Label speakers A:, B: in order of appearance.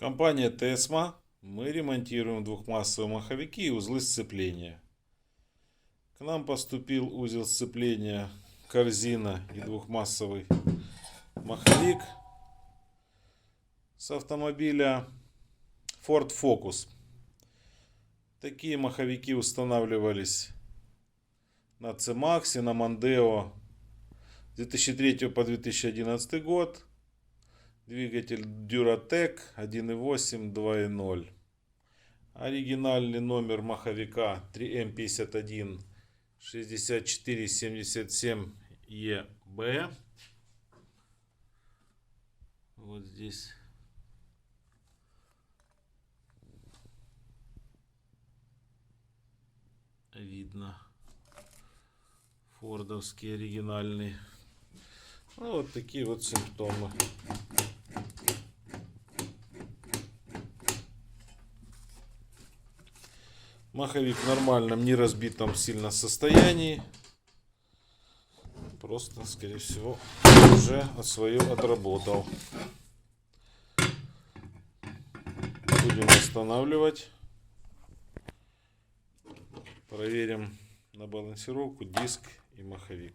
A: Компания Тесма. Мы ремонтируем двухмассовые маховики и узлы сцепления. К нам поступил узел сцепления корзина и двухмассовый маховик с автомобиля Ford Focus. Такие маховики устанавливались на C-Max, на Mondeo с 2003 по 2011 год. Двигатель Duratec 1.8 2.0. Оригинальный номер маховика 3М51 6477 ЕБ. Вот здесь. Видно. Фордовский оригинальный. Ну, вот такие вот симптомы. Маховик в нормальном, не разбитом сильно состоянии. Просто, скорее всего, уже свое отработал. Будем восстанавливать. Проверим на балансировку диск и маховик.